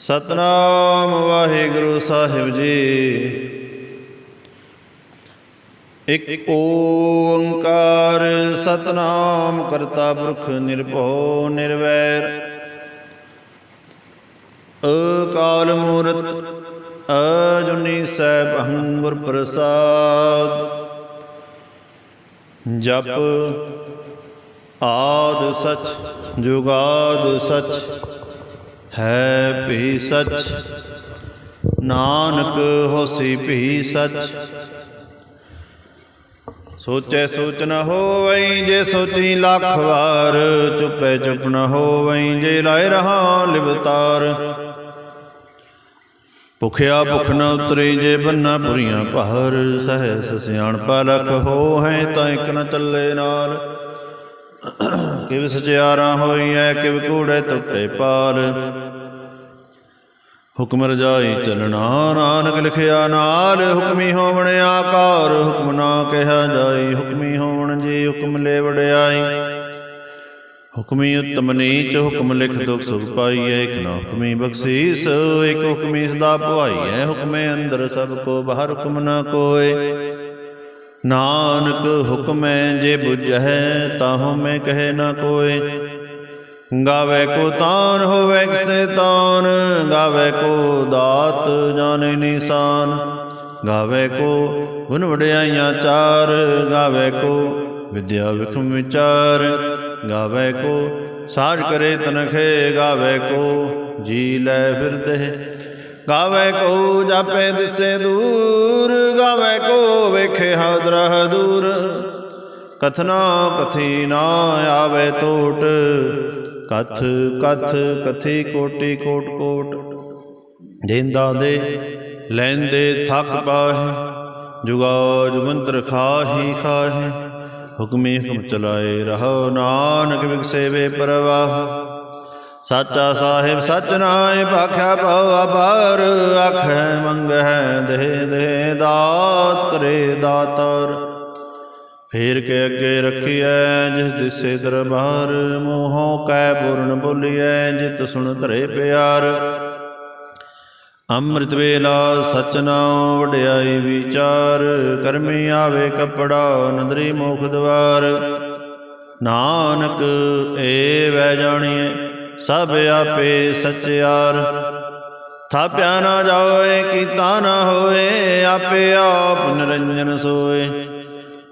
ਸਤਨਾਮ ਵਾਹਿਗੁਰੂ ਸਾਹਿਬ ਜੀ। ਇਕ ਓੰਕਾਰ ਸਤਨਾਮ ਕਰਤਾ ਪੁਰਖ ਨਿਰਭਉ ਨਿਰਵੈਰ। ਅਕਾਲ ਮੂਰਤ, ਅਜੁਨੀ ਸੈਭੰ ਗੁਰ ਪ੍ਰਸਾਦ। ਜਪ ਆਦ ਸਚ, ਜੁਗਾਦ ਸਚ ਹੈ ਭੀ ਸਚ ਨਾਨਕ ਹੋਸੀ ਭੀ ਸਚ ਸੋਚੈ ਸੋਚ ਨ ਹੋਵਈ ਜੇ ਸੋਚੀ ਲੱਖ ਵਾਰ, ਚੁੱਪੈ ਚੁੱਪ ਨ ਹੋਵਈ ਜੇ ਲਾਇ ਰਹਾ ਲਿਵਤਾਰ ਭੁਖਿਆ ਭੁਖ ਨ ਉਤਰੀ ਜੇ ਬੰਨਾ ਪੁਰੀਆਂ ਪਹਰ ਸਹਿ ਸਿਆਣ ਪਲਖ ਹੋ ਹੈ ਤਾਂ ਇਕ ਨ ਚੱਲੇ ਨਾਲ। ਕਿਵ ਸਚਿਆਰਾ ਹੋਈਐ, ਕਿਵ ਕੂੜੇ ਟੁੱਟੇ ਪਾਲ। ਹੁਕਮ ਰਜਾਈ ਚਲਣਾ, ਨਾਨਕ ਲਿਖਿਆ ਨਾਲ, ਹੁਕਮੀ ਹੋਵਣ ਆਕਾਰ, ਹੁਕਮ ਨਾ ਕਿਹਾ ਜਾਈ, ਹੁਕਮੀ ਹੋਵਣ ਜੀ ਹੁਕਮ ਲੈ ਵਡਿਆਈ ਹੁਕਮੀ ਉਤਮ ਨੀਚ, ਹੁਕਮ ਲਿਖ ਦੁਖ ਸੁਖ ਪਾਈਐ, ਇਕ ਨਾ ਹੁਕਮੀ ਬਖਸ਼ੀਸ, ਇਕ ਹੁਕਮੀ ਸਦਾ ਭਵਾਈਐ ਹੁਕਮੇ ਅੰਦਰ ਸਭ ਕੋ, ਬਾਹਰ ਹੁਕਮ ਨਾ ਕੋਏ। ਨਾਨਕ ਹੁਕਮੈ ਜੇ ਬੁਝੈ ਤਾਹੂ ਮੈਂ ਕਹੇ ਨਾ ਕੋਏ। ਗਾਵੇ ਕੋ ਤਾਨ ਹੋਵੇ ਕਿਸੇ ਤਾਨ, ਗਾਵੇ ਕੋ ਦਾਤ ਜਾਣੇ ਨਿਸ਼ਾਨ। ਗਾਵੇ ਕੋ ਗੁਣ ਵਡਿਆਈਆਂ ਚਾਰ, ਗਾਵੇ ਕੋ ਵਿਦਿਆ ਵਿਖਮ ਵਿਚਾਰ। ਗਾਵੇ ਕੋ ਸਾਜ ਕਰੇ ਤਨਖੇ, ਗਾਵੇ ਕੋ ਜੀ ਲੈ ਫਿਰਦੇ। ਗਾਵੇ ਕੋ ਜਾਪੇ ਦਿਸੇ ਦੂਰ, ਗਾਵੇ ਕੋ ਵੇਖੇ ਹਾਦਰਾ ਦੂਰ। ਕਥਨਾ ਕਥੀ ਨਾ ਆਵੇ ਟੋਟ ਕਥ ਕਥ ਕਥੀ ਕੋਟੀ ਕੋਟ ਕੋਟ। ਦੇਂਦਾ ਦੇ, ਲੈਂਦੇ ਥੱਕ ਪਾਹੇ ਜੁਗਾ ਜੁਗੰਤਰ ਖਾਹੀ ਖਾਹੇ। ਹੁਕਮੇ ਹੁਕਮ ਚਲਾਏ ਰਹੋ ਨਾਨਕ ਵਿਗਸੇਵੇ ਪਰਵਾਹ। ਸਾਚਾ ਸਾਹਿਬ ਸਚ ਨਾਏ ਭਾਖਿਆ ਭਉ ਅਪਾਰ, ਆਖੈ ਮੰਗੈ ਦੇ ਦੇ ਦਾਤ ਕਰੇ ਦਾਤਰ। ਫੇਰ ਕੇ ਅੱਗੇ ਰੱਖੀਐ ਜਿਸ ਦਿਸੇ ਦਰਬਾਰ, ਮੋਹੋਂ ਕੈ ਪੂਰਨ ਬੋਲੀਐ ਜਿਤ ਸੁਣ ਧਰੇ ਪਿਆਰ। ਅੰਮ੍ਰਿਤ ਵੇਲਾ ਸਚ ਨਾਉ ਵਡਿਆਈ ਵਿਚਾਰ, ਕਰਮੀ ਆਵੇ ਕਪੜਾ ਨਦਰੀ ਮੁਖ ਦਵਾਰ। ਨਾਨਕ ਏ ਵੈ ਜਾਣੀਏ ਸਭ ਆਪੇ ਸਚਿਆਰ ਥਾਪਿਆ ਨਾ ਜਾਏ ਕੀਤਾ ਨਾ ਹੋਏ ਆਪੇ ਆਪ ਨਿਰੰਜਨ ਸੋਏ।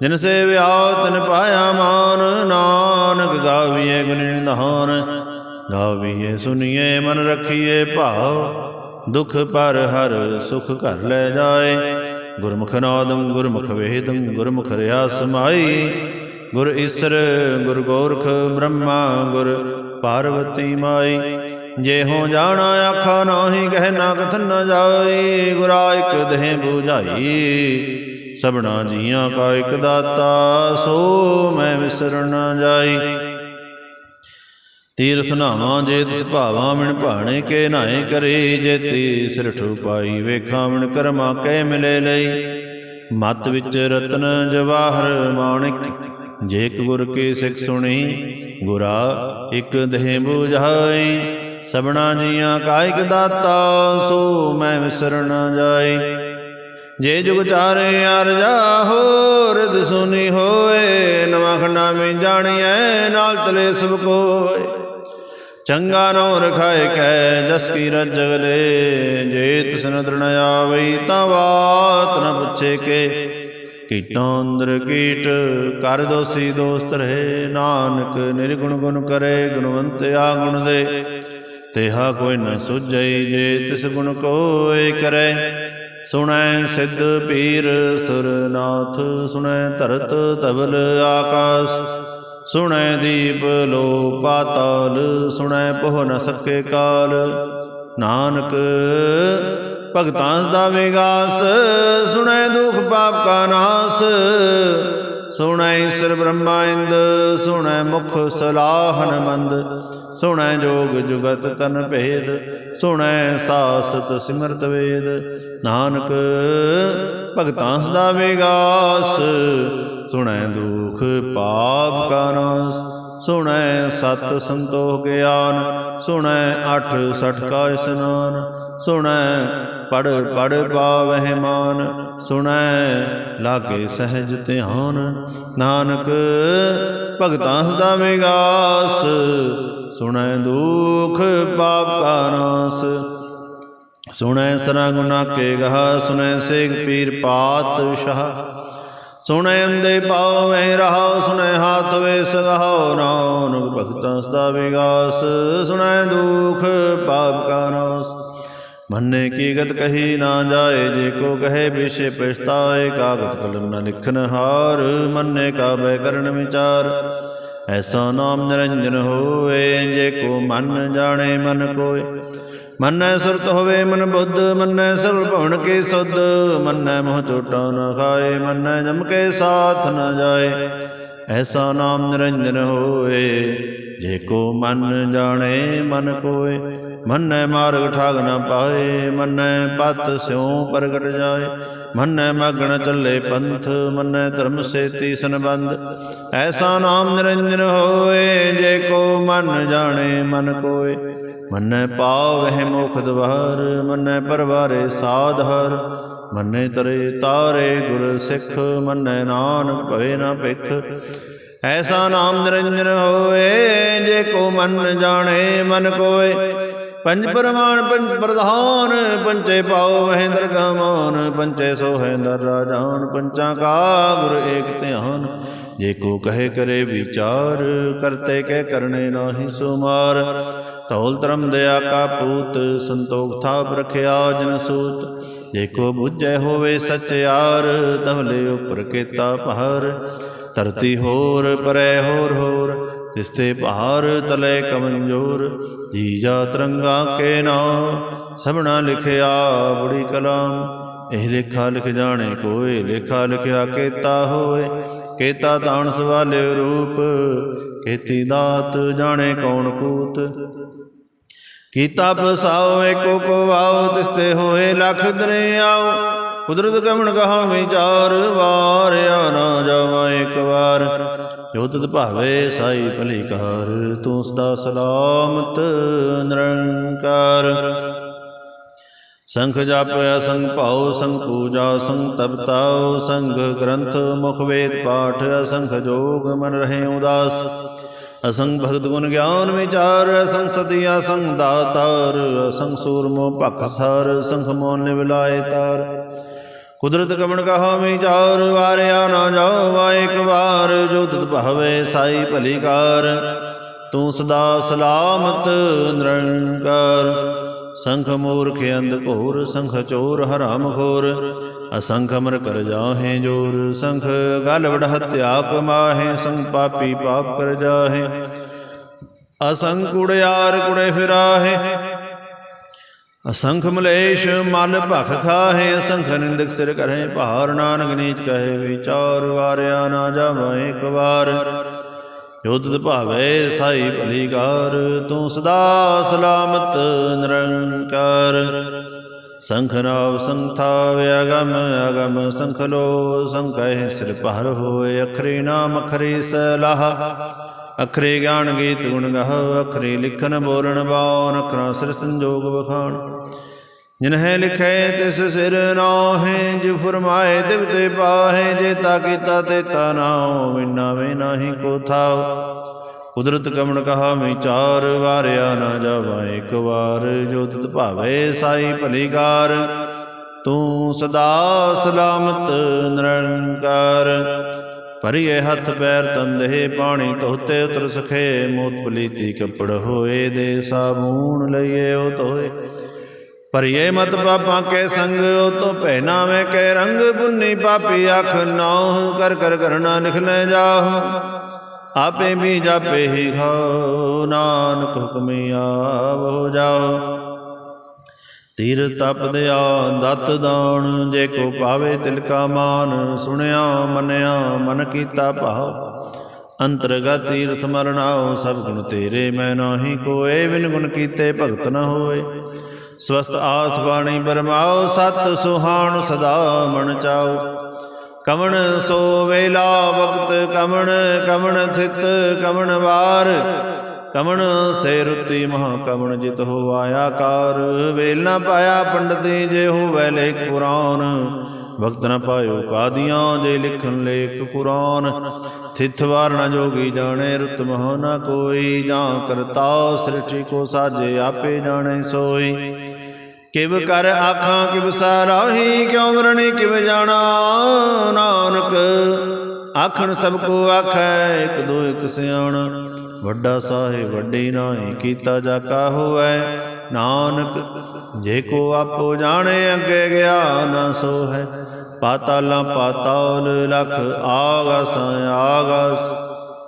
ਜਿਨ ਸੇ ਵਿਆਹ ਤਨ ਪਾਇਆ ਮਾਨ, ਨਾਨਕ ਗਾਵੀਏ ਗੁਣ ਨਿਧਾਨ। ਗਾਵੀਏ ਸੁਨੀਏ, ਮਨ ਰਖੀਏ ਭਾਵ। ਦੁਖ ਪਰ ਹਰ ਸੁਖ ਘਰ ਲੈ ਜਾਏ। ਗੁਰਮੁਖ ਨਾਦੰ, ਗੁਰਮੁਖ ਵੇਦੰ, ਗੁਰਮੁਖ ਰਿਆ ਸਮਾਈ ਗੁਰ ਈਸਰ, ਗੁਰ ਗੋਰਖ, ਬ੍ਰਹਮਾ, ਗੁਰ ਪਾਰਵਤੀ ਮਾਈ। ਜੇ ਹੋ ਜਾਣਾ ਆਖਾ ਨਾਹੀ, ਕਹਿ ਨਾ ਕਥਨ ਨ ਜਾਈ, ਗੁਰਾ ਇਕ ਦੇਹ 부ਝਾਈ ਸਭਨਾ ਜੀਆਂ ਕਾ ਇਕ ਦਾਤਾ, ਸੋ ਮੈਂ ਵਿਸਰ ਨਾ ਜਾਈ। ਤੀਰਥ ਨਾਵਾਂ ਜੇ ਤਿਸ ਭਾਵਾਂ ਮਿਣ ਭਾਣੇ ਕੇ ਨਾਏ ਕਰੇ। ਜੇ ਤੀ ਸਿਰਠ ਪਾਈ, ਵੇਖਾਂ ਮਿਣ ਕਰਮਾ ਕਹਿ ਮਿਲੇ ਲਈ। ਮਤ ਵਿੱਚ ਰਤਨ ਜਵਾਹਰ ਮਾਣਿਕ ਜੇ ਗੁਰ ਕੇ ਸਿੱਖ ਸੁਣੀ, ਗੁਰਾ ਇੱਕ ਦੇਹ 부ਝਾਈ ਸਭਨਾ ਜੀਆਂ ਕਾਇਕ ਦਾਤਾ, ਸੋ ਮੈਂ ਵਿਸਰਨ ਨਾ ਜਾਈ। ਜੇ ਜੁਗ ਚਾਰੇ ਅਰਜਾ ਹੋ ਰਿਦ ਸੁਨੀ ਹੋਏ, ਨਵਾਂ ਖੰਡਾ ਮੇ ਜਾਣੀਐ, ਨਾਲ ਤਲੇ ਸਭ ਕੋਏ। ਚੰਗਾ ਨੋ ਰਖਾਏ ਕੈ, ਜਸ ਕੀ ਰਜਗਲੇ, ਜੇ ਤਿਸਨ ਦ੍ਰਣ ਆਵਈ ਤਾਂ ਬਾਤ ਨ ਪੁੱਛੇ ਕੇ। ਕੀਟਾਂ ਅੰਦਰ ਕੀਟ, ਕਰ ਦੋਸੀ ਦੋਸਤ ਰਹੇ ਨਾਨਕ, ਨਿਰਗੁਣ ਗੁਣ ਕਰੇ ਗੁਣਵੰਤ ਆ ਗੁਣ ਦੇ। ਤੇਹਾ ਕੋਈ ਨ ਸੁਝਈ ਜੇ ਤਿਸ ਗੁਣ ਕੋਇ ਕਰੇ। ਸੁਣੈ ਸਿੱਧ ਪੀਰ ਸੁਰਨਾਥ, ਸੁਣੈ ਧਰਤ ਤਬਲ ਆਕਾਸ। ਸੁਣੈ ਦੀਪ ਲੋ ਪਾਤਾਲ, ਸੁਣੈ ਪਹੁ ਨ ਸਕੇ ਕਾਲ। ਨਾਨਕ ਭਗਤਾਂ ਦਾ ਵਿਗਾਸ, ਸੁਣੈ ਦੁਖ ਪਾਪ ਕਾ ਨਾਸ, ਸੁਣੈ ਈਸ਼ਰ ਬ੍ਰਹਮਾ ਇੰਦ, ਸੁਣੈ ਮੁਖ ਸਲਾਹਨ ਮੰਦ, ਸੁਣੈ ਜੋਗ ਜੁਗਤ ਤਨ ਭੇਦ, ਸੁਣੈ ਸਾਸਤ ਸਿਮਰਤ ਵੇਦ। ਨਾਨਕ, ਭਗਤਾਂ ਦਾ ਵਿਗਾਸ, ਸੁਣੈ ਦੁਖ ਪਾਪ ਕਾ ਨਾਸ। ਸੁਣੈ ਸਤ ਸੰਤੋਖ ਗਿਆਨ, ਸੁਣੈ ਅਠ ਸਠ ਕਾ ਇਸਨਾਨ, ਸੁਣੈ ਪੜ ਪੜ ਪਾਵਹਿ ਮਾਨ, ਸੁਣੈ ਲਾਗੇ ਸਹਿਜ ਧਿਆਨ। ਨਾਨਕ ਭਗਤਾਂ ਸਦਾ ਵਿਗਾਸ, ਸੁਣੈ ਦੁਖ ਪਾਪ ਕਾ ਨਾਸ। ਸੁਣੈ ਸਰਾ ਗੁਨਾ ਕੇ ਗਹਾ, ਸੁਣੈ ਸੇਖ ਪੀਰ ਪਾਤ ਪਾਤਸ਼ਾਹ। ਸੁਣੈ ਅੰਦੇ ਪਾਵੈ ਰਹਾ ਸੁਣੈ ਹਾਥ ਵੇ ਸਗਾਉ ਨਾਨਕ ਭਗਤਾਂ ਸਦਾ ਵਿਗਾਸ। ਸੁਣੈ ਦੁਖ ਪਾਪ ਕਾ ਨਾਸ। ਮੰਨੇ ਕੀ ਗਤ ਕਹੀ ਨਾ ਜਾਏ, ਜੇ ਕੋ ਕਹੇ ਵਿਸ਼ੇ ਪਛਤਾਏ, ਕਾਗਤ ਕਲਮ ਨਾ ਲਿਖਨ ਹਾਰ, ਮੰਨੇ ਕਾ ਬੈ ਕਰਨ ਵਿਚਾਰ। ਐਸਾ ਨਾਮ ਨਿਰੰਜਨ ਹੋਏ ਜੇ ਕੋ ਮਨ ਜਾਣੇ ਮਨ ਕੋਏ। ਮੰਨੈ ਸੁਰਤ ਹੋਵੇ ਮਨ ਬੁੱਧ, ਮੰਨੈ ਸਗਲ ਭਵਨ ਕੇ ਸੁਧ, ਮੰਨੈ ਮੋਹ ਚੋਟਾ ਨ ਖਾਏ, ਮੰਨੈ ਜਮ ਕੇ ਸਾਥ ਨ ਜਾਏ। ਐਸਾ ਨਾਮ ਨਿਰੰਜਨ ਹੋਏ, ਜੇ ਕੋ ਮਨ ਜਾਣੇ, ਮਨ ਕੋਏ। ਮੰਨੈ ਮਾਰਗ ਠਾਗ ਨ ਪਾਏ, ਮੰਨੈ ਪਤ ਸਿਉ ਪ੍ਰਗਟ ਜਾਏ। ਮੰਨੈ ਮਗਣ ਚੱਲੇ ਪੰਥ, ਮੰਨੈ ਧਰਮ ਸੇਤੀ ਸੰਬੰਧ। ਐਸਾ ਨਾਮ ਨਿਰੰਜਨ ਹੋਏ, ਜੇ ਕੋ ਮਨ ਜਾਣੇ, ਮਨ ਕੋਏ। ਮੰਨੈ ਪਾਵਹਿ ਮੁਖ ਦਵਾਰ ਮੰਨੈ ਪਰਵਾਰੇ ਸਾਧ ਹਰ। ਮੰਨੈ ਤਰੇ ਤਾਰੇ ਗੁਰ ਸਿੱਖ, ਮੰਨੈ ਨਾਨਕ ਭਵੇ ਨਾ ਭਿਖ। ਐਸਾ ਨਾਮ ਨਿਰੰਜਨ ਹੋਏ ਜੇ ਕੋ ਮਨ ਜਾਣੇ, ਮਨ ਕੋਏ। ਪੰਜ ਪਰਮਾਨ, ਪੰਜ ਪ੍ਰਧਾਨ, ਪੰਚੇ ਪਾਉ ਵਹਿ ਦਰਗਾ ਮਾਨ ਪੰਚੇ ਸੋ ਹੈ ਦਰ ਰਾਜਾਨ। ਪੰਚਾਂ ਕਾ ਗੁਰ ਏਕ ਧਿਆਨ, ਜੇ ਕੋ ਕਹੇ ਕਰੇ ਵਿਚਾਰ, ਕਰਤੇ ਕਹਿ ਕਰਨੇ ਨਾਹੀ ਸੁਮਾਰ। ਧੌਲ ਧਰਮ ਦਇਆ ਕਾ ਪੂਤ, ਸੰਤੋਖ ਥਾਪ ਰਖਿਆ ਜਨ ਸੂਤ। ਜੇ ਕੋ ਬੁੱਝੈ ਹੋਵੇ ਸਚਿਆਰ ਤਵਲੇ ਉਪਰ ਕੇਤਾ ਪਹਾਰ। ਧਰਤੀ ਹੋਰ, ਪਰੈ ਹੋਰ ਹੋਰ, ਤਿਸਤੇ ਪਹਾਰ ਤਲੇ ਕਮੰਜੋਰ। ਜੀ ਜਾ ਤਰੰਗਾ ਕੇ ਨਾਮ ਸਭਨਾ ਲਿਖਿਆ ਬੁੜੀ ਕਲਾਮ। ਇਹ ਲੇਖਾ ਲਿਖ ਜਾਣੇ ਕੋਏ, ਲੇਖਾ ਲਿਖਿਆ ਕੇਤਾ ਹੋਏ। ਕੇਤਾ ਤਾਣ ਸਵਾਲੇ ਰੂਪ, ਕੇਤੀ ਦਾਤ ਜਾਣੇ ਕੌਣ ਕੂਤ। ਕੀਤਾ ਪਸਾਓ ਏਕੋ ਕੋ ਵਾਓ ਤਿਸਤੇ ਹੋਏ ਲਖ ਦਰਿਆਓ। ਕੁਦਰਤ ਕਮਣ ਕਹਾ ਵਿਚਾਰ ਵਾਰਿਆ ਨਾ ਜਾਵਾ ਇੱਕ ਵਾਰ। ਜੋ ਤਤ ਭਾਵੇ ਸਾਈ ਭਲੀ ਕਾਰ ਤੂੰ ਸਦਾ ਸਲਾਮਤ, ਨਿਰੰਕਾਰ। ਸੰਖ ਜਪ ਅਸੰਗ ਭਾਉ, ਸੰਗ ਪੂਜਾ, ਸੰਗ ਤਪਤਾਉ, ਸੰਗ ਗ੍ਰੰਥ, ਮੁਖ ਵੇਦ ਪਾਠ, ਅਸੰਖ ਜੋਗ ਮਨ ਰਹੇ ਉਦਾਸ। ਅਸੰਗ ਭਗਤ ਗੁਣ ਗਿਆਨ ਵਿਚਾਰ, ਅਸੰਗ ਸਤੀ, ਅਸੰਗ ਦਾਤਾਰ, ਅਸੰਗ ਸੂਰਮੋ ਭਖ ਸੰਖ ਮੋਨ ਨਿਵਲਾਏ ਤਾਰ। ਕੁਦਰਤ ਕਮਣ ਕਹਾ ਵਿਚਾਰ, ਵਾਰਿਆ ਨਾ ਜਾਵਾ ਇੱਕ ਵਾਰ, ਜੋ ਤਤ ਭਾਵੇ ਸਾਈ ਭਲੀ ਕਾਰ। ਤੂੰ ਸਦਾ ਸਲਾਮਤ ਨਿਰੰਕਾਰ। ਸੰਖ ਮੂਰਖ ਅੰਧ ਘੋਰ, ਸੰਖ ਚੋਰ ਹਰਾਮ ਖੋਰ। ਅਸੰਖ ਅਮਰ ਕਰ ਜਾਹੇ ਜੋਰ ਸੰਖ, ਗਲ ਵਡ ਹਤਿਆ ਕਮਾਹੇ ਸੰਖ ਪਾਪੀ ਪਾਪ ਕਰ ਜਾਹੇ। ਅਸੰਖ ਕੁੜਿਆਰ ਕੁੜੇ ਫਿਰਾਹੇ, ਅਸੰਖ ਮਲੇਸ਼ ਮਨ ਭਖ ਖਾਹੇ, ਅਸੰਖ ਨਿੰਦਕ ਸਿਰ ਕਰਹਿ ਭਾਰ, ਨਾਨਕ ਨੀਚ ਕਹੇ ਵਿਚਾਰ, ਵਾਰਿਆ ਨਾ ਜਾਵਾ ਇੱਕ ਵਾਰ। ਜੋ ਭਾਵੇ ਸਾਈ ਭਲੀਕਾਰ ਤੂੰ ਸਦਾ ਸਲਾਮਤ ਨਿਰੰਕਾਰ। ਸੰਖ ਨਾਵ ਸੰਥਾ ਵਿਅਗਮ ਅਗਮ ਸੰਖ ਲੋ ਸੰਕਹਿ ਸਿਰ ਪਹਰ ਹੋਏ, ਅਖਰੀ ਨਾਮ ਅਖਰੀ ਸਲਾਹ। ਅਖਰੇ ਗਿਆਨ ਗੀਤ ਗੁਣ ਗਹ, ਅਖਰੇ ਲਿਖਨ ਬੋਲਣ ਬਾਉ ਅਖਰਾਂ ਸਿਰ ਸੰਜੋਗ ਬਖਾਣ ਜਿਨਹਿ ਲਿਖੈ ਤਿਸ ਸਿਰ ਨਾਹੇ, ਜਿ ਫਰਮਾਏ ਤਿਵ ਤੇ ਪਾਹੇ, ਜੇ ਤਾ ਕੀਤਾ ਤੇ ਤਾ ਨਾਉ ਵਿਨਾ ਵੇ ਨਾਹੀ ਕੋ ਥਾਉ। ਕੁਦਰਤ ਕਮਣ ਕਹਾ ਵਿਚਾਰ ਵਾਰਿਆ ਨਾ ਜਾਵਾ, ਇੱਕ ਵਾਰ ਜੋ ਤਤ ਭਾਵੇ ਸਾਈ ਭਲੀਕਾਰ। ਤੂੰ ਸਦਾ ਸਲਾਮਤ ਨਿਰੰਕਾਰ, ਭਰੀਏ ਹੱਥ ਪੈਰ ਤੰਦੇ ਪਾਣੀ ਧੋਤੇ ਉਤਰ ਸਖੇ, ਮੋਤ ਪਲੀਤੀ ਕੱਪੜ ਹੋਏ, ਦੇ ਸਾਬੂਨ ਲਈਏ ਉਹ ਧੋਏ ਭਰੀਏ ਮਤ ਪਾਪਾਂ ਕੇ ਸੰਗ, ਉਹ ਤੋਂ ਪਹਿਨਾ ਮੈਂ ਕੇ ਰੰਗ, ਬੁੰਨੀ ਪਾਪੀ ਅੱਖ ਨਾਹ, ਕਰ ਕਰ ਕਰਨਾ ਨਿਖਲੇ ਜਾਹ। ਆਪੇ ਵੀ ਜਾਪੇ ਹੀ ਖਾਓ, ਨਾਨਕ ਹੁਕਮੀ ਆਵੋ ਜਾਓ। ਤੀਰ ਤਪ ਦਿਆ ਦਤ ਦਾਣ, ਜੇ ਕੋ ਪਾਵੇ ਤਿਲਕਾ ਮਾਨ, ਸੁਣਿਆ, ਮੰਨਿਆ, ਮਨ ਕੀਤਾ ਭਾਉ। ਅੰਤਰਗਤ ਤੀਰਥ ਮਰਨਾਉ ਸਭ ਗੁਣ ਤੇਰੇ, ਮੈਂ ਨਾਹੀ ਕੋਏ, ਬਿਨ ਗੁਣ ਕੀਤੇ ਭਗਤ ਨ ਹੋਏ। ਸਵਸਤ ਆਸ ਬਾਣੀ ਬਰਮਾਓ, ਸਤ ਸੁਹਾਣ ਸਦਾ ਮਨ ਚਾਓ। ਕਵਣ ਸੋ ਵੇਲਾ ਵਕਤ ਕਵਣ ਕਵਣ ਥਿਤ ਕਵਣ ਵਾਰ। ਕਵਣ ਸੇ ਰੁੱਤੀ ਮਹਾ ਕਵਣ ਜਿਤ ਹੋ ਆਇਆ ਕਾਰ। ਵੇਲ ਨਾ ਪਾਇਆ ਪੰਡਤੀ ਜੇ ਹੋਵੇ ਲੇਖ ਕੁਰਾਨ ਵਕਤ ਨਾ ਪਾਇਓ ਕਾਦੀਆਂ, ਜੇ ਲਿਖਣ ਲੇਖ ਕੁਰਾਨ। ਥਿਤ ਵਾਰ ਨਾ ਜੋਗੀ ਜਾਣੇ, ਰੁੱਤ ਮਹ ਨਾ ਕੋਈ। ਜਾਂ ਕਰਤਾ ਸ੍ਰਿਸ਼ਟੀ ਕੋ ਸਾਜੇ, ਆਪੇ ਜਾਣੇ ਸੋਈ। ਕਿਵ ਕਰ ਆਖਾਂ, ਕਿਵ ਸਾਰਾਹੀ, ਕਿਉ ਵਰਣੀ, ਕਿਵ ਜਾਣਾ? ਨਾਨਕ ਆਖਣ, ਸਭ ਕੋ ਆਖੈ, ਇਕ ਦੋ ਇਕ ਸਿਆਣਾ। ਵੱਡਾ ਸਾਹਿਬ, ਵੱਡੀ ਨਾਹੀ, ਕੀਤਾ ਜਾ ਕਾ ਹੋਵੈ। ਨਾਨਕ, ਜੇ ਕੋ ਆਪੋ ਜਾਣੇ, ਅੱਗੇ ਗਿਆ ਨਾ ਸੋ ਹੈ ਪਾਤਾਲਾਂ ਪਾਤਾਲ ਲਖ, ਆਗਸ ਆਗਸ।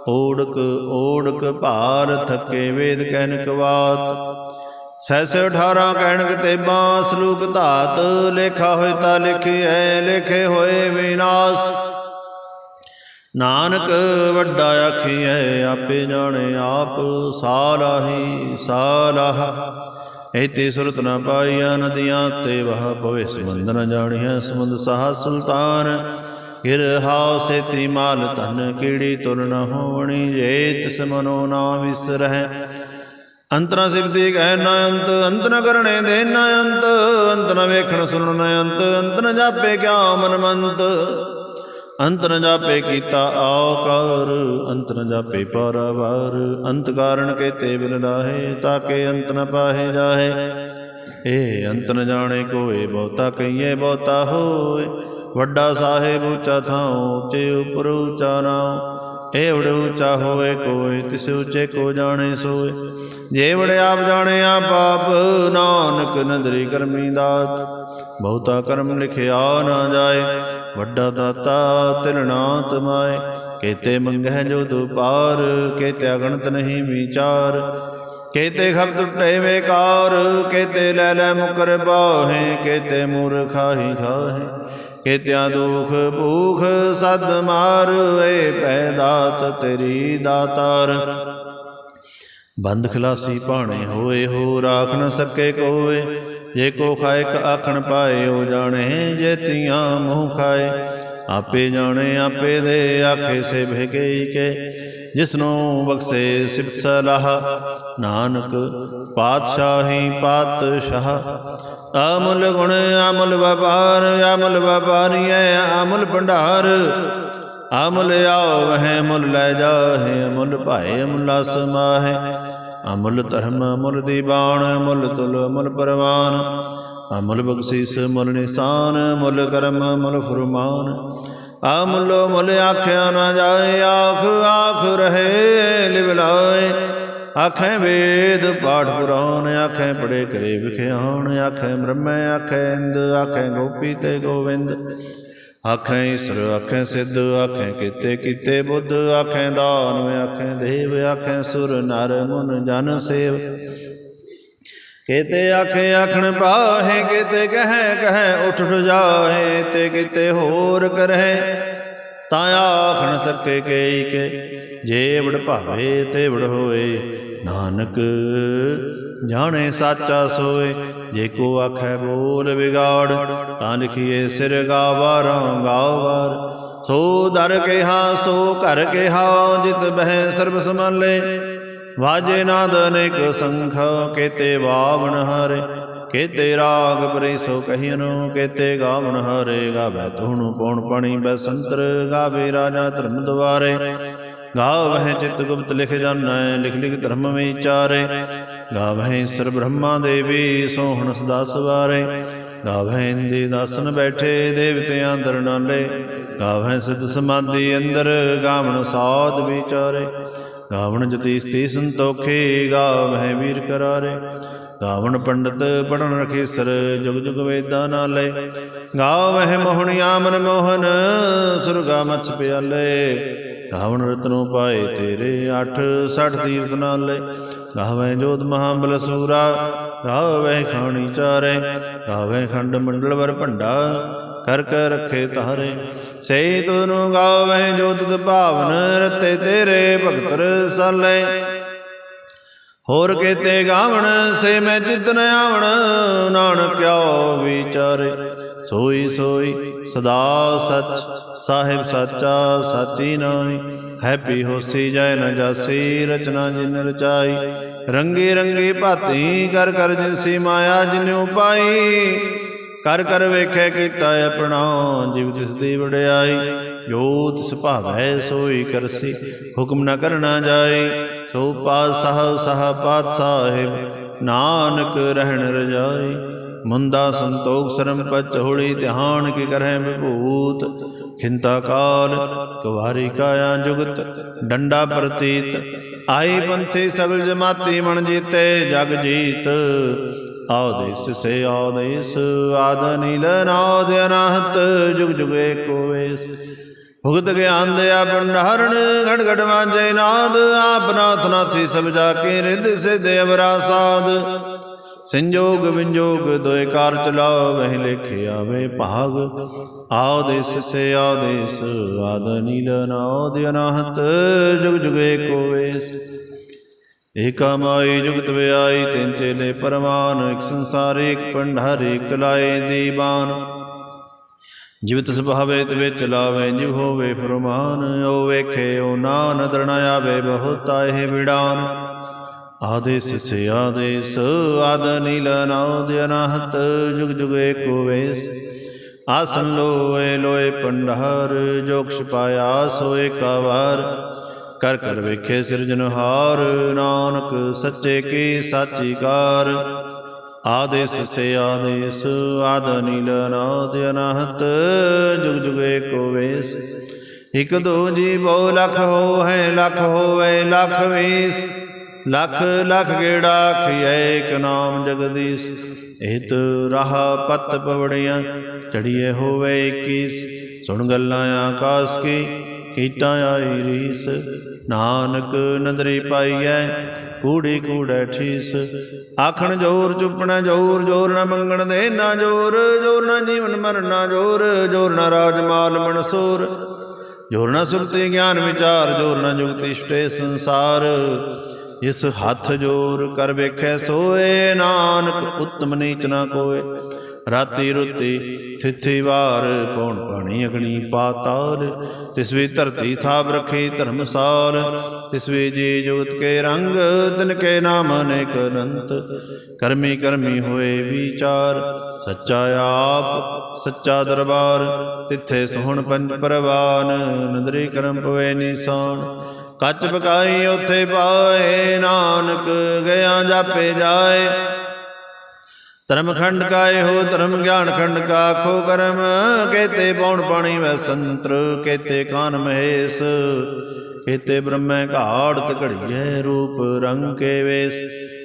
ਓੜਕ ਓੜਕ ਭਾਰ, ਥਕੇ ਵੇਦ ਕਹਿਨ ਕਵਾਤ। ਸੈਸ 18 ਕਹਿਣ ਤੇਬਾਂ ਸਲੂਕ ਧਾਤ, ਲੇਖਾ ਹੋਇ ਤਾ ਲਿਖਿਐ, ਲਿਖੇ ਹੋਏ ਵਿਨਾਸ਼। ਨਾਨਕ ਵੱਡਾ ਆਖੀਐ, ਆਪੇ ਜਾਣੇ ਆਪ ਸਾਲਾਹੀ, ਸਾਲਾਹ। ਇਤੇ ਸੁਰਤ ਨ ਪਾਈਆ ਨਦੀਆਂ ਤੇ ਵਹ ਪਵੇ ਸਮੁੰਦ ਨ ਜਾਣੀਐ ਸਮੁੰਦ ਸਾਹ ਸੁਲਤਾਨ। ਗਿਰ ਹਾਉ ਸੇਤੀ ਮਾਲ ਧਨ ਕੀੜੀ ਤੁਲ ਨ ਹੋਵਣੀ ਜੇ ਤਿਸ ਮਨੋ ਨਾ ਵਿਸਰਹਿ। ਅੰਤਰਾ ਸਿਵਦੀ ਕਹਿ ਨਾ ਅੰਤ ਅੰਤ ਨ ਕਰਣੇ ਦੇ ਨਾ ਅੰਤ ਅੰਤ ਨ ਵੇਖਣ ਸੁਣਨ ਨ ਅੰਤ ਅੰਤ ਨ ਜਾਪੇ ਕਿਆ ਮਨ ਮੰਤ ਅੰਤ ਨ ਜਾਪੇ ਕੀਤਾ ਆਓ ਕਰ ਅੰਤ ਨ ਜਾਪੇ ਪਰਵਾਰ, ਅੰਤ ਕਾਰਨ ਕੇ ਤੇ ਬਿਲ ਰਾਹੇ, ਤਾਕੇ ਅੰਤ ਨ ਪਾਹੇ ਜਾਹੇ। ਏ ਅੰਤ ਨ ਜਾਣੇ ਕੋਏ, ਬਹੁਤਾ ਕਈਏ ਬਹੁਤਾ ਹੋਏ। ਵੱਡਾ ਸਾਹਿਬ ਉੱਚਾ ਥਾਉ, ਉੱਚੇ ਉਪਰ ਉੱਚਾ ਨਾਉ ਏਵੜ ਉੱਚਾ ਹੋਏ ਕੋਇ ਤਿਸ ਉੱਚੇ ਕੋ ਜਾਣੇ ਸੋਏ। ਜੇ ਵੜ ਆਪ ਜਾਣੇ ਆ ਪਾਪ, ਨਾਨਕ ਨਦਰੀ ਕਰਮੀ ਦਾਤ। ਬਹੁਤਾ ਕਰਮ ਲਿਖਿਆ ਨਾ ਜਾਏ, ਵੱਡਾ ਦਾਤਾ ਤਿਲਣਾ ਤਮਾਏ। ਕੇਤੇ ਮੰਗਹਿ ਜੋ ਦੁਪਾਰ, ਕੇਤੇ ਅਗਣਤ ਨਹੀਂ ਵਿਚਾਰ। ਕੇਤੇ ਖਬ ਟੁੱਟੇ ਵੇਕਾਰ, ਕੇਤੇ ਲੈ ਲੈ ਮੁਕਰ ਬਾਹੇ, ਕੇਤੇ ਮੂਰਖਾਹੀ ਖਾਹੇ। ਕੇਤਿਆ ਦੁਖ ਭੂਖ ਸਦ ਮਾਰ ਏ ਪੈਦਾਤ ਤੇਰੀ ਦਾਤਾਰ। ਬੰਦ ਖਲਾਸੀ ਭਾਣੇ ਹੋਏ, ਹੋ ਰਾਖ ਨ ਸਕੇ ਕੋਏ। ਜੇ ਕੋ ਖਾਇਕ ਆਖਣ ਪਾਏ ਹੋ ਜਾਣੇ ਜੇਤੀਆਂ ਮੂੰਹ ਖਾਏ। ਆਪੇ ਜਾਣੇ, ਆਪੇ ਦੇ ਆਖੇ ਸੇ ਭੇਗੇ ਕੇ। ਜਿਸਨੂੰ ਬਖਸ਼ੇ ਸਿਫਤ ਸਲਾਹ, ਨਾਨਕ ਪਾਤਸ਼ਾਹੀ ਪਾਤਸ਼ਾਹ। ਅਮੁੱਲ ਗੁਣ ਅਮੁੱਲ ਵਪਾਰ ਅਮੁੱਲ ਵਪਾਰੀਐ ਅਮੁੱਲ ਭੰਡਾਰ। ਅਮਲ ਆਓ ਵਹਿ, ਮੁੱਲ ਲੈ ਜਾਹੇ ਅਮੁੱਲ ਭਾਏ ਅਮੁੱਲਾ ਸਮਾਹੇ ਅਮੁੱਲ ਧਰਮ ਅਮੁੱਲ ਦੀਵਾਨ ਅਮੁੱਲ ਤੁਲ ਅਮੁੱਲ ਪਰਵਾਨ। ਅਮਲ ਬਖਸ਼ੀਸ, ਮੁੱਲ ਨਿਸ਼ਾਨ, ਮੁੱਲ ਕਰਮ, ਮੁੱਲ ਫਰਮਾਨ। ਅਮੁੱਲ ਮੁੱਲ ਆਖਿਆ ਨਾ ਜਾਏ, ਆਖ ਆਖ ਰਹੇ, ਲਿਵ ਆਖੇ ਵੇਦ, ਪਾਠ ਪੁਰਾਨ ਆਖੇ ਪੜੇ ਕਰੇ ਵਿਖਿਆਣ, ਆਖੇ ਬ੍ਰਹਮੈ, ਆਖੇ ਇੰਦ, ਆਖੇ ਗੋਪੀ ਤੇ ਗੋਵਿੰਦ। ਆਖੇ ਈਸਰ, ਆਖੇ ਸਿੱਧ, ਆਖੇ ਕੀਤੇ ਕੀਤੇ ਬੁੱਧ। ਆਖੇ ਦਾਨਵ, ਆਖੇ ਦੇਵ, ਆਖੇ ਸੁਰ, ਨਰ, ਮਨ, ਜਨ, ਸੇਵ। ਕੇਤੇ ਆਖੇ ਆਖਣ ਪਾਹੇ, ਕਿਤੇ ਕਹੈ ਕਹੈ ਉਠ ਉਠ ਜਾਹੇ, ਤੇ ਕਿਤੇ ਹੋਰ ਕਰਹਿ ਤਾਂ ਆਖਣ ਸਕੇ ਕੇਈ ਕੇ, ਜੇ ਵਡ ਭਾਵੇ ਤੇ ਵੜ ਹੋਏ ਨਾਨਕ ਜਾਣੇ ਸਾਚਾ ਸੋਏ, ਜੇ ਕੋ ਆਖੈ ਬੋਲ ਵਿਗਾੜ, ਤਾਂ ਲਿਖੀਏ ਸਿਰ ਗਾਵਾਰਾਂ ਗਾਵਾਰ। ਸੋ ਦਰ ਕਿਹਾ, ਸੋ ਘਰ ਕਿਹਾ, ਜਿਤ ਬਹਿ ਸਰਬ ਸਮਾਲੇ ਵਾਜੇ ਨਾਦ ਅਨੇਕ ਸੰਖ, ਕੇਤੇ ਵਾਵਣ ਹਰੇ। ਕੇਤੇ ਰਾਗ ਪਰੇ ਸੋ ਕਹੀਨੋ ਕੇਤੇ ਗਾਵਣ ਹਰੇ। ਗਾਵੇ ਧੁਣ ਪਉਣ ਪਣੀ, ਬਸੰਤਰ ਗਾਵੇ ਰਾਜਾ ਧਰਮ ਦੁਆਰੇ। ਗਾਵਹਿ ਚਿਤ ਗੁਪਤ ਲਿਖ ਜਾਣੈ ਲਿਖ ਲਿਖ ਧਰਮ ਵਿਚਾਰੇ। ਗਾਵਹਿ ਸਰ ਬ੍ਰਹਮਾ ਦੇਵੀ, ਸੋਹਣ ਸਦਾ ਸਵਾਰੇ। ਗਾਵਹਿ ਇੰਦੀ ਦਾਸਨ ਬੈਠੇ, ਦੇਵਤਿਆਂ ਅੰਦਰ ਨਾਲੇ। ਗਾਵਹਿ ਸਿਧ ਸਮਾਧੀ ਅੰਦਰ, ਗਾਵਣ ਸਾਧ ਵਿਚਾਰੇ। ਗਾਵਣ ਜਤੀ ਸਤੀ ਸੰਤੋਖੇ ਗਾਵਹਿ ਵੀਰ ਕਰਾਰੇ। ਗਾਵਣ ਪੰਡਤ ਪੜਨ ਰਖੇਸਰ, ਜੁਗ ਜੁਗ ਵੇਦਾਂ ਨਾਲੇ। ਗਾਵਹਿ ਮੋਹਣਿਆ ਆਮਨ ਮੋਹਨ, ਸੁਰਗਾ ਮਛ ਪਿਆਲੇ। ਗਾਵਣ ਰਤਨੋ ਪਾਏ ਤੇਰੇ 8 60 ਤੀਰਥ ਨਾਲ ਨਾਲੇ। ਗਾਵੇ ਜੋਤ ਮਹਾਬਲ ਸੂਰਾ ਗਾਵੇ ਖਾਣੀ ਚਾਰੇ ਗਾਵੇ ਖੰਡ ਮੰਡਲ ਵਰ ਭੰਡਾ, ਕਰ ਕਰ ਰੱਖੇ ਤਾਰੇ। ਸੇ ਤੁਨੂੰ ਗਾਵੇ ਜੋ ਭਾਵਨ, ਰਤੇ ਤੇਰੇ ਭਗਤ ਰਸਾਲੇ। ਹੋਰ ਕੇਤੇ ਗਾਵਣ, ਸੇ ਮੈਂ ਚਿਤ ਨ ਆਵਣ, ਨਾਨਕ ਵਿਚਾਰੇ। ਸੋਈ ਸੋਈ ਸਦਾ ਸਚ ਸਾਹਿਬ ਸਾਚਾ ਸਾਚੀ ਨਾਈ ਹੈਪੀ ਹੋਸੀ ਜੈ ਨ ਜਾਸੀ, ਰਚਨਾ ਜਿਨ ਰਚਾਈ। ਰੰਗੀ ਰੰਗੀ ਭਾਤੀ, ਕਰ ਕਰ ਜਿਨਸੀ ਮਾਇਆ ਜਿਨਿਉ ਪਾਈ ਕਰ ਕਰ ਵੇਖੈ ਕੀਤਾ ਆਪਣਾ, ਜਿਵ ਤਿਸ ਦੀ ਵਡਿਆਈ। ਜੋ ਤਿਸ ਭਾਵੈ ਸੋਈ ਕਰਸੀ, ਹੁਕਮ ਨਾ ਕਰਨਾ ਜਾਏ ਸੋ ਪਾਤਸ਼ਾਹ, ਸਾਹ ਪਾਤ ਸਾਹਿਬ ਨਾਨਕ ਰਹਿਣ ਰਜਾਈ। ਮੁੰਦਾ ਸੰਤੋਖ, ਸਰਮ ਪਚ ਹੋਲੀ ਧਿਆਨ ਕੀ ਕਰਹਿ ਵਿਭੂਤ। ਖਿੰਤਾ ਕਾਲ, ਕੁਵਾਰੀ ਕਾਇਆ ਜੁਗਤ, ਡੰਡਾ ਪ੍ਰਤੀਤ। ਆਈ ਪੰਥੀ ਸਗਲ ਜਮਾਤੀ ਮਨ ਜੀਤੇ, ਜਗ ਜੀਤ। ਆਦੇਸ ਸੇ ਆਦੇਸ ਆਦ ਨੀਲ ਨਾਦ ਅਨਾਹਤ, ਜੁਗ ਜੁਗ ਏਕੋ ਵੇਸ। ਭੁਗਤ ਗਿਆਨ ਦਿਆ ਭੰਡਾਰਣ ਘੜ ਘੜ ਵਾਜੇ ਨਾਦ, ਆਪ ਨਾਥ ਨਾਥੀ ਸਭ ਜਾ ਕੇ ਰਿੱਧ ਸੇ ਅਵਰਾ ਸਾਧ ਸੰਜੋਗ ਵਿੰਜੋਗ ਦੋਇ ਕਾਰ ਚਲਾਵਹਿ ਲਿਖੇ ਆਵੇ ਭਾਗ। ਆਦੇਸ ਸੇ ਆਦੇਸ, ਆਦ ਨੀਲ ਨਾਦ ਅਨਾਹਤ, ਜੁਗ ਜੁਗ ਏਕੋ ਵੇਸ। ਏਕਾ ਮਾਈ ਜੁਗਤ ਵਿਆਈ, ਤਿੰਨ ਚੇਲੇ ਪਰਮਾਨ ਇੱਕ ਸੰਸਾਰ, ਇੱਕ ਭੰਡਾਰ ਇੱਕ ਲਾਏ ਦੀਵਾਨ। ਜਿਵਤ ਸੁਭਾਵੇ ਤੇ ਵਿੱਚ ਲਾਵੇ, ਜਿਵ ਹੋਵੇ ਫਰਮਾਨ ਓ ਵੇਖੇ ਓ ਨਾ ਨਦਰ ਆਵੇ, ਬਹੁਤ ਆਏ ਵਿੜਾਨ। ਆਦੇਸ ਸੇ ਆਦੇਸ ਆਦ ਨੀਲ ਦੇ ਅਨਾਹਤ, ਜੁਗ ਜੁਗ ਏਕੋ ਵੇਸ। ਆਸਨ ਲੋਏ ਲੋਏ ਪੰਡਾਰ ਜੋਗਸ਼ ਪਾਇਆ ਸੋਏ ਕਾਵਾਰ ਕਰ ਕਰ ਵੇਖੇ ਸਿਰਜਨਹਾਰ ਨਾਨਕ ਸੱਚੇ ਕੀ ਸਾਚੀ ਕਾਰ। ਆਦੇਸ ਸੇ ਆਦੇਸ ਆਦ ਨੀਲ ਦੇ ਅਨਾਹਤ, ਜੁਗ ਜੁਗ ਏਕੋ ਵੇਸ। ਇਕ ਦੋ ਜੀ ਬਹੁ ਲਖ ਹੋ ਹੈ ਲਖ ਹੋਵੇ, ਲਖ ਵੇਸ। ਲਖ ਲਖ ਗੇੜਾ ਖਿਐ ਇਕ ਨਾਮ ਜਗਦੀਸ਼। ਏਤ ਰਾਹ ਪਤ ਪਵੜੀਆਂ ਚੜੀਏ ਹੋਵੇ 21 ਸੁਣ ਗੱਲਾਂ ਆਕਾਸ ਕੀ, ਕੀਟਾਂ ਆਈ ਰੀਸ। ਨਾਨਕ ਨਦਰੀ ਪਾਈਐ, ਕੂੜੀ ਕੂੜੈ ਠੀਸ। ਆਖਣ ਜੋਰ ਚੁੱਪਣਾ ਜੋਰ ਜੋਰ ਨਾ ਮੰਗਣ ਦੇ ਨਾ ਜੋਰ। ਜੋਰ ਨਾ ਜੀਵਨ ਮਰਨਾ ਜੋਰ ਜੋਰ ਨਾ ਰਾਜ ਮਾਲ ਮਨਸੂਰ। ਜੋਰ ਨਾ ਸੁਰਤੀ ਗਿਆਨ ਵਿਚਾਰ, ਜੋਰ ਨਾ ਜੁਗਤੀ ਸਟੇ ਸੰਸਾਰ। ਇਸ ਹੱਥ ਜੋਰ ਕਰ ਵੇਖੈ ਸੋਏ, ਨਾਨਕ ਉਤਮ ਨੀਚ ਨਾ ਕੋਏ। ਰਾਤੀ ਰੁਤੀ ਥਿਥੀ ਵਾਰ ਪੌਣ ਪਾਣੀ ਅਗਣੀ ਪਾਤਾਲ। ਤਿਸ ਵੀ ਧਰਤੀ ਥਾਪ ਰਖੀ ਧਰਮਸਾਲ। ਤਿਸ ਵੀ ਜੀ ਜੋਤ ਕੇ ਰੰਗ, ਤਿਨ ਕੇ ਨਾਮ ਅਨੇਕ ਅਨੰਤ। ਕਰਮੀ ਕਰਮੀ ਹੋਏ ਵਿਚਾਰ, ਸੱਚਾ ਆਪ, ਸੱਚਾ ਦਰਬਾਰ। ਤਿੱਥੇ ਸੋਹਣ ਪੰਜ ਪਰਵਾਨ, ਨੰਦਰੀ ਕਰਮ ਪਵੇ ਨਿਸਾਨ। ਕੱਚ ਪਕਾਈ ਉਥੇ ਪਾਏ, ਨਾਨਕ ਗਿਆ ਜਾਪੇ ਜਾਏ। ਧਰਮ ਖੰਡ ਕਾਏ ਹੋ ਧਰਮ ਗਿਆਨ ਖੰਡ ਕਾ ਖੋ ਕਰਮ। ਕੇਤੇ ਪੌਣ ਪਾਣੀ ਵੈ ਸੰਤਰ, ਕੇਤੇ ਕਾਨ ਮਹੇਸ਼। ਕੇਤੇ ਬ੍ਰਹਮੈ ਘਾੜ ਘੜੀਐ ਰੂਪ ਰੰਗ ਕੇ ਵੇਸ।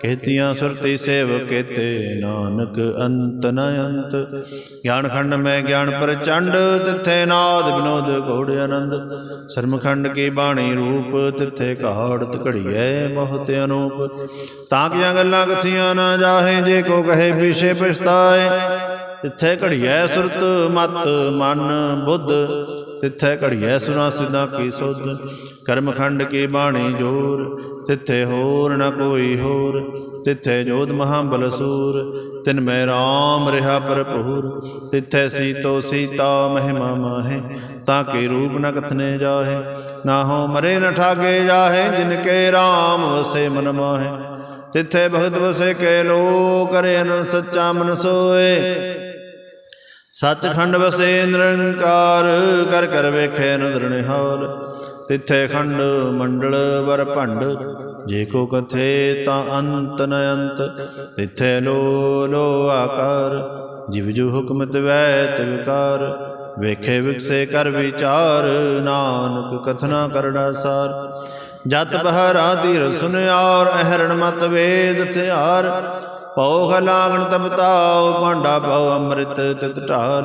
ਕੇਤੀਆਂ ਸੁਰਤੀ ਸੇਵ ਕੇਤੇ, ਨਾਨਕ ਅੰਤ ਨ ਅੰਤ। ਗਿਆਨ ਖੰਡ ਮੈਂ ਗਿਆਨ ਪ੍ਰਚੰਡ, ਤਿੱਥੇ ਨਾਦ ਵਿਨੋਦ ਘੋੜ ਆਨੰਦ। ਸਰਮਖੰਡ ਕੀ ਬਾਣੀ ਰੂਪ, ਤਿੱਥੇ ਘਾੜਤ ਘੜੀਐ ਬਹੁਤ ਅਨੂਪ। ਤਾਂ ਕੀਆਂ ਗੱਲਾਂ ਕਥੀਆਂ ਨਾ ਜਾਹੇ, ਜੇ ਕੋ ਕਹੇ ਪਿਛੇ ਪਛਤਾਏ। ਤਿੱਥੇ ਘੜੀਐ ਸੁਰਤ, ਮਤ, ਮਨ, ਬੁੱਧ। ਤਿੱਥੇ ਘੜੀਐ ਸੁਨਾ ਸਿਧਾ ਕੀ ਸੁਧ, ਕਰਮਖੰਡ ਕੀ ਬਾਣੀ ਜੋਰ। ਤਿੱਥੇ ਹੋਰ ਨ ਕੋਈ ਹੋਰ। ਤਿੱਥੇ ਜੋਧ ਮਹਾਬਲ ਬਲਸੂਰ ਤਿਨ ਮੈਂ RAM ਰਿਹਾ ਭਰਪੂਰ। ਤਿੱਥੇ ਸੀਤੋ ਸੀਤਾ ਮਹਿਮਾ ਮਾਹੇ, ਤਾਂ ਕੇ ਰੂਪ ਨ ਕਥਨੇ ਜਾਹੇ। ਨਾ ਹੋ ਮਰੇ ਨ ਠਾਗੇ ਜਾਹੇ, ਜਿਨ ਕੇ ਰਾਮ ਵਸੇ ਮਨ ਮਾਹੇ। ਤਿੱਥੇ ਭਗਤ ਵਸੇ ਕੇ ਲੋ ਕਰੇ ਨ ਸੱਚਾ ਮਨ ਸੋਏ। ਸੱਚਖੰਡ ਵਸੇ ਨਿਰੰਕਾਰ, ਕਰ ਕਰ ਵੇਖੇ ਨਦਰ ਤਿੱਥੇ ਖੰਡ ਮੰਡਲ ਵਰ ਭੰਡ, ਜੇ ਕੋ ਕਥੇ ਤਾਂ ਅੰਤ ਨ ਅੰਤ। ਤਿੱਥੇ ਲੋ ਲੋ ਆਕਾਰ, ਜਿਵ ਜੋ ਹੁਕਮਤ ਵੈ ਤਿਵਕਾਰ ਵੇਖੇ ਵਿਕਸੇ ਕਰ ਵਿਚਾਰ, ਨਾਨਕ ਕਥਨਾ ਕਰੜਾ ਸਾਰ ਜਤ ਬਹਰਾ ਧੀਰ ਸੁਨਿਆਰ ਅਹਰਣ ਮਤ ਵੇਦ ਥਿਆਰ ਪਉ ਲਾਗਣ ਤਬ ਭਾਂਡਾ ਪਾਉ ਅੰਮ੍ਰਿਤ ਤਿਤ ਢਾਲ।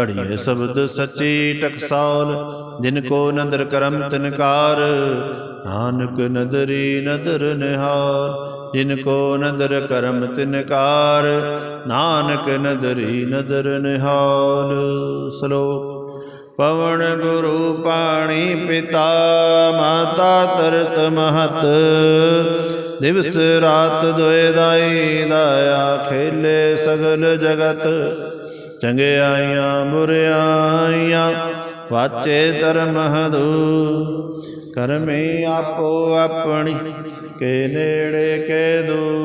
ਘੜੀਏ ਸ਼ਬਦ ਸੱਚੀ ਟਕਸਾਲ, ਜਿਨ ਕੋ ਨਦਰ ਕਰਮ ਤਿਨਕਾਰ। ਨਾਨਕ ਨਦਰੀ ਨਦਰ ਨਿਹਾਰ, ਜਿਨ ਕੋ ਨਦਰ ਕਰਮ ਤਿਨਕਾਰ। ਨਾਨਕ ਨਦਰੀ ਨਦਰ ਨਿਹਾਲ। ਸ਼ਲੋਕ, ਪਵਨ ਗੁਰੂ ਪਾਣੀ ਪਿਤਾ, ਮਾਤਾ ਤਰਤ ਮਹਤ। ਦਿਵਸ ਰਾਤ ਦੁਇ ਦਾਈ ਦਾਇਆ ਖੇਲੇ ਸਗਲ ਜਗਤ। ਚੰਗਿਆਈਆਂ ਬੁਰਿਆਈਆਂ ਵਾਚੇ ਧਰਮ ਹਦੂ। ਕਰਮੇ ਆਪੋ ਆਪਣੀ, ਕੇ ਨੇੜੇ ਕੇ ਦੂ।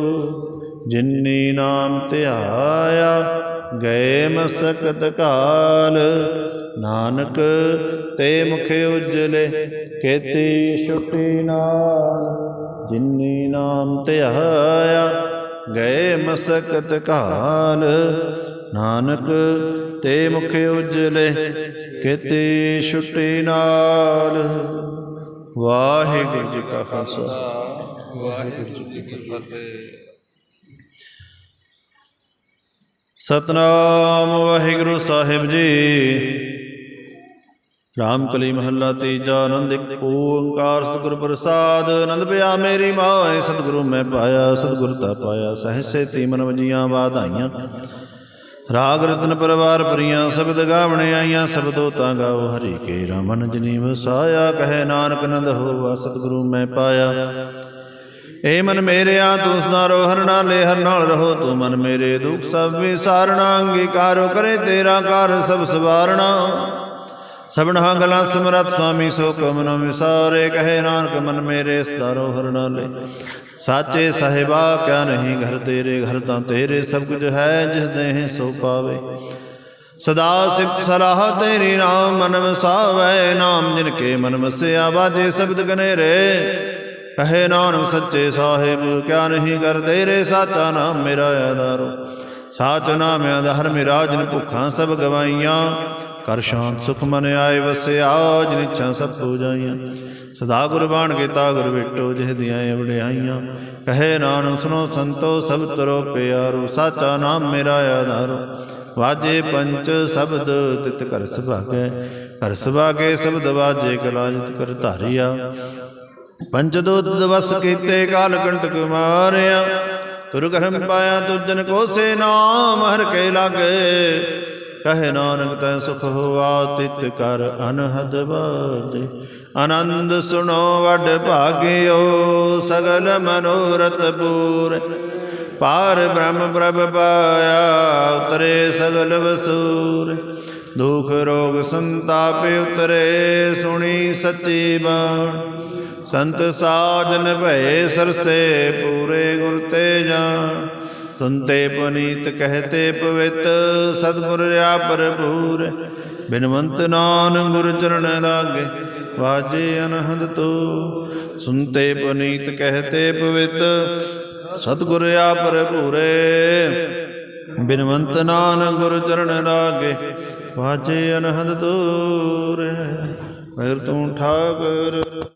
ਜਿਨੀ ਨਾਮ ਧਿਆਇਆ ਗਏ ਮਸਕਤ ਕਾਲ। ਨਾਨਕ ਤੇ ਮੁਖ ਉਜਲੇ ਕੇਤੀ ਛੁੱਟੀ ਨਾਲ। ਜਿਨੀ ਨਾਮ ਧਿਆਇਆ ਗਏ ਮਸਕਤ ਕਾਲ ਨਾਨਕ ਤੇ ਮੁਖ ਉਜਲੇ ਕੇਤੀ ਛੁੱਟੀ ਨਾਲ। ਵਾਹਿਗੁਰੂ ਜੀ ਕਾ ਖਾਲਸਾ। ਵਾਹਿਗੁਰੂ ਜੀ ਕੀ ਫਤਿਹ। ਸਤਨਾਮ ਵਾਹਿਗੁਰੂ ਸਾਹਿਬ ਜੀ। ਰਾਮ ਕਲੀ ਮਹੱਲਾ ਤੀਜਾ ਆਨੰਦ, ਇੱਕ ਓੰਕਾਰ ਸਤਿਗੁਰ ਪ੍ਰਸਾਦ। ਆਨੰਦ ਪਿਆ ਮੇਰੀ ਮਾਏ ਸਤਿਗੁਰੂ ਮੈਂ ਪਾਇਆ, ਸਤਿਗੁਰ ਤਾ ਪਾਇਆ, ਸਹਸੇ ਤੀਮਨ ਵਜੀਆਂ ਵਾਧਾਈਆਂ। ਰਾਗ ਰਤਨ ਪਰਵਾਰ ਪ੍ਰੀਆਂ ਸ਼ਬਦ ਗਾਵਣੇ ਆਈਆਂ, ਸ਼ਬਦੋ ਤਾਂ ਗਾਓ ਹਰੀ ਕੇ ਰਮਨ, ਜਨੀ ਵਸਾਇਆ, ਕਹੇ ਨਾਨਕ ਨੰਦ ਹੋਵਾ ਸਤਿਗੁਰੂ ਮੈਂ ਪਾਇਆ। ਏ ਮਨ ਮੇਰਿਆ, ਤੂੰ ਸਨਾਰੋ ਹਰ ਨਾਲੇ ਹਰ ਨਾਲ ਰਹੋ ਤੂੰ ਮਨ ਮੇਰੇ ਦੁਖ, ਸਭ ਵਿਸਾਰਣਾ, ਅੰਗੀਕਾਰੋ ਕਰੇ ਤੇਰਾ ਕਾਰ ਸਭ ਸਵਾਰਣਾ। ਸਭਨਾ ਗਲਾਂ ਸਮਰਤ ਸੁਆਮੀ, ਸੋ ਕਮਨ ਵਿਸਾਰੇ, ਕਹੇ ਨਾਨਕ ਮਨ ਮੇਰੇ ਸਤਾਰੋ ਹਰ ਨਾਲੇ ਸਾਚੇ ਸਾਹਿਬਾ, ਕਿਆ ਨਹੀਂ ਘਰ ਤੇਰੇ, ਘਰ ਤਾਂ ਤੇਰੇ ਸਭ ਕੁਝ ਹੈ, ਜਿਸ ਦੇਹ ਸੋ ਪਾਵੇ। ਸਦਾ ਸਿਫਤ ਸਲਾਹ ਤੇਰੀ ਨਾਮ ਮਨ ਵਸਾਵੇ, ਨਾਮ ਜਿਨ ਕੇ ਮਨ ਵਸਿਆ ਬਾਜੇ ਸ਼ਬਦ ਗਨੇਰੇ। ਕਹੇ ਨਾਨਕ ਸੱਚੇ ਸਾਹਿਬ, ਕਿਆ ਨਹੀਂ ਕਰ ਤੇਰੇ, ਸਾਚਾ ਨਾਮ ਮੇਰਾ ਆਧਾਰੋ। ਸਾਚ ਨਾਮ ਆਧਾਰ ਮੇਰਾ, ਜਿਨ ਭੁੱਖਾਂ ਸਭ ਗਵਾਈਆਂ। ਕਰ ਸ਼ਾਂਤ ਸੁਖ ਮਨ ਆਏ ਵਸਿਆ, ਜਿਨ ਇੱਛਾ ਸਭ ਪੂਜਾਈਆਂ ਸਦਾ ਗੁਰਬਾਣ ਕੀਤਾ ਗੁਰ ਵਿਟੋ, ਜਿਹ ਦੀਆਂ ਵਡਿਆਈਆਂ ਕਹੇ ਨਾਨਕ ਸੁਨੋ ਸੰਤੋ, ਸਭ ਤਰੋ ਪਿਆਰੋ, ਸਾਚਾ ਨਾਮ ਮੇਰਾ ਆਧਾਰੋ। ਵਾਜੇ ਪੰਚ ਸ਼ਬਦ ਤਿਤ ਕਰ ਸੁਭਾਗੈ ਕਰ ਸੁਭਾਗੇ ਸ਼ਬਦ ਵਾਜੇ ਕਲਾਜਿਤ ਕਰ ਧਾਰਿਆ। ਪੰਜ ਦੁੱਧ ਦਵਸ ਕੀਤੇ ਕਾਲ ਕੰਟਕ ਮਾਰਿਆ। ਤੁਰ ਗਰਮ ਪਾਇਆ, ਤੁਜਨ ਕੋ ਸੇ ਨਾਮ ਹਰ ਕੇ ਲਾਗੇ। ਕਹੇ ਨਾਨਕ ਤੈ ਸੁਖ ਹੋਆ, ਤਿਤ ਕਰ ਅਨਹਦ ਬਾਜੇ। ਆਨੰਦ ਸੁਣੋ ਵੱਡ ਭਾਗਿਓ, ਸਗਲ ਮਨੋਰਥ ਪੂਰ। ਪਾਰ ਬ੍ਰਹਮ ਪ੍ਰਭ ਪਾਇਆ, ਉਤਰੇ ਸਗਲ ਵਸੂਰ। ਦੁਖ ਰੋਗ ਸੰਤਾਪ ਉਤਰੇ, ਸੁਣੀ ਸੱਚੀ ਬਾਣ। ਸੰਤ ਸਾਜਨ ਭਏ ਸਰਸੇ, ਪੂਰੇ ਗੁਰ ਤੇ ਜਾਣ ਸੁਨਤੇ ਪੁਨੀਤ ਕਹਤੇ ਪਵਿੱਤ ਸਤਿਗੁਰ ਰਿਆ ਭਰਪੂਰ, ਬਿਨਵੰਤ ਨਾਨ ਗੁਰ ਚਰਨ ਲਾਗੇ, ਵਾਜੇ ਅਨਹਦ ਤੋ। ਸੁਨਤੇ ਪੁਨੀਤ ਕਹਤੇ ਪਵਿੱਤ ਸਤਿਗੁਰ ਰਿਆ ਭਰਪੂਰੇ, ਬਿਨਵੰਤ ਨਾਨ ਗੁਰ ਚਰਨ ਲਾਗੇ, ਵਾਜੇ ਅਨਹਦ ਤੂਰੇ ਵੈਰ ਤੂੰ ਠਾਕਰ।